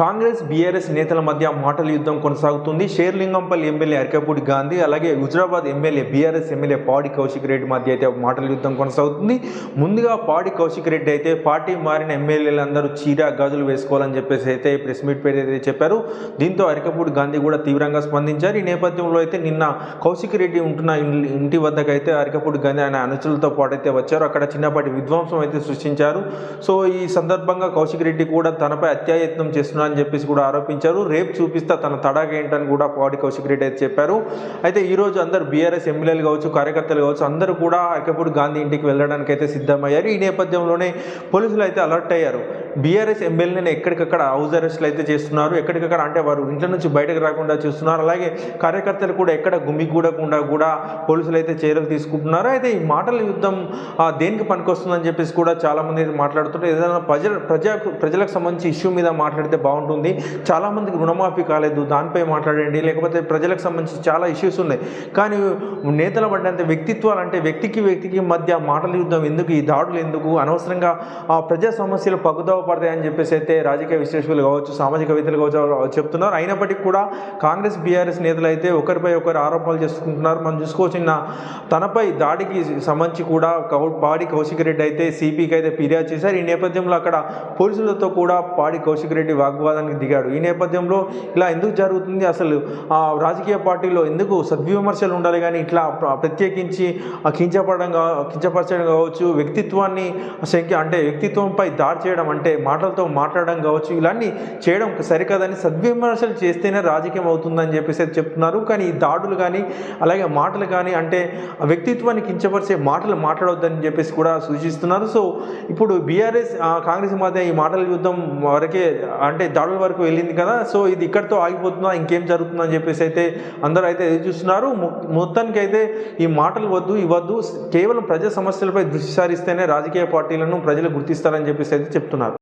Congress BRS నేతల మధ్య మాటల యుద్ధం కొనసాగుతుంది. షేర్లింగంపల్లి ఎమ్మెల్యే అరకపూడి గాంధీ అలాగే హుజరాబాద్ ఎమ్మెల్యే బీఆర్ఎస్ ఎమ్మెల్యే పాడి కౌశిక్ రెడ్డి మధ్య అయితే మాటల యుద్ధం కొనసాగుతుంది. ముందుగా పాడి కౌశిక్ రెడ్డి అయితే పార్టీ మారిన ఎమ్మెల్యేలందరూ చీర గాజులు వేసుకోవాలని చెప్పేసి అయితే ప్రెస్ మీట్ పేరు అయితే చెప్పారు. దీంతో అరకపూడి గాంధీ కూడా తీవ్రంగా స్పందించారు. ఈ నేపథ్యంలో అయితే నిన్న కౌశిక్ రెడ్డి ఉంటున్న ఇంటి వద్దకు అయితే అరకపూడి గాంధీ ఆయన అనుచరులతో పాటు అయితే వచ్చారు. అక్కడ చిన్నపాటి విధ్వంసం అయితే సృష్టించారు. సో ఈ సందర్భంగా కౌశిక్ రెడ్డి కూడా తనపై అత్యాయత్నం చేస్తున్నారు అని చెప్పేసి కూడా ఆరోపించారు. రేపు చూపిస్తా తన తడాక ఏంటని కూడా పాడి కౌశిక్ రెడ్డి అయితే చెప్పారు. అయితే ఈ రోజు అందరు బీఆర్ఎస్ ఎమ్మెల్యేలు కావచ్చు కార్యకర్తలు కావచ్చు అందరూ కూడా అరకపూడి గాంధీ ఇంటికి వెళ్ళడానికి అయితే సిద్ధమయ్యారు. ఈ నేపథ్యంలోనే పోలీసులు అయితే అలర్ట్ అయ్యారు. బీఆర్ఎస్ ఎమ్మెల్యేని ఎక్కడికక్కడ హౌస్ అరెస్ట్లు అయితే చేస్తున్నారు. ఎక్కడికక్కడ అంటే వారు ఇంట్లో నుంచి బయటకు రాకుండా చూస్తున్నారు. అలాగే కార్యకర్తలు కూడా ఎక్కడ గుమిగూడకుండా కూడా పోలీసులు అయితే చర్యలు తీసుకుంటున్నారు. అయితే ఈ మాటల యుద్ధం దేనికి పనికొస్తుందని చెప్పేసి కూడా చాలామంది అయితే మాట్లాడుతుంటారు ఏదైనా ప్రజల ప్రజా ప్రజలకు సంబంధించి ఇష్యూ మీద మాట్లాడితే బాగుంటుంది. చాలామందికి రుణమాఫీ కాలేదు. దానిపై మాట్లాడండి. లేకపోతే ప్రజలకు సంబంధించి చాలా ఇష్యూస్ ఉన్నాయి. కానీ నేతల పడ్డంత వ్యక్తిత్వాలు అంటే వ్యక్తికి వ్యక్తికి మధ్య మాటల యుద్ధం ఎందుకు? ఈ దాడులు ఎందుకు? అనవసరంగా ఆ ప్రజా సమస్యలు పగుదావ పడతాయని చెప్పేసి అయితే రాజకీయ విశ్లేషకులు కావచ్చు సామాజికవేత్తలు కావచ్చు చెప్తున్నారు. అయినప్పటికీ కూడా కాంగ్రెస్ బీఆర్ఎస్ నేతలు అయితే ఒకరిపై ఒకరు ఆరోపణలు చేసుకుంటున్నారు. మనం చూసుకోవచ్చు తనపై దాడికి సంబంధించి కూడా కౌ- పాడి కౌశిక్ రెడ్డి అయితే సిపికి అయితే ఫిర్యాదు చేశారు. ఈ నేపథ్యంలో అక్కడ పోలీసులతో కూడా పాడి కౌశిక్ రెడ్డి వాగ్వాదానికి దిగాడు. ఈ నేపథ్యంలో ఇలా ఎందుకు జరుగుతుంది? అసలు ఆ రాజకీయ పార్టీలో ఎందుకు సద్విమర్శలు ఉండాలి? కానీ ఇట్లా ప్ర- ప్రత్యేకించి కించపడడం కించపరచడం కావచ్చు వ్యక్తిత్వాన్ని అంటే వ్యక్తిత్వంపై దాడి చేయడం అంటే మాటలతో మాట్లాడడం కావచ్చు ఇలాంటి చేయడం సరికాదని సద్విమర్శలు చేస్తేనే రాజకీయం అవుతుందని చెప్పేసి అయితే చెప్తున్నారు. కానీ ఈ దాడులు కానీ అలాగే మాటలు కానీ అంటే వ్యక్తిత్వాన్ని కించపరిచే మాటలు మాట్లాడవద్దని చెప్పేసి కూడా సూచిస్తున్నారు. సో ఇప్పుడు బీఆర్ఎస్ కాంగ్రెస్ మధ్య ఈ మాటల యుద్ధం వరకే అంటే దాడుల వరకు వెళ్ళింది కదా. సో ఇది ఇక్కడితో ఆగిపోతుందా ఇంకేం జరుగుతుందని చెప్పేసి అయితే అందరూ అయితే ఎదురు చూస్తున్నారు. మొత్తానికి అయితే ఈ మాటలు వద్దు ఇవ్వద్దు కేవలం ప్రజా సమస్యలపై దృష్టి సారిస్తేనే రాజకీయ పార్టీలను ప్రజలు గుర్తిస్తారని చెప్పేసి అయితే చెప్తున్నారు.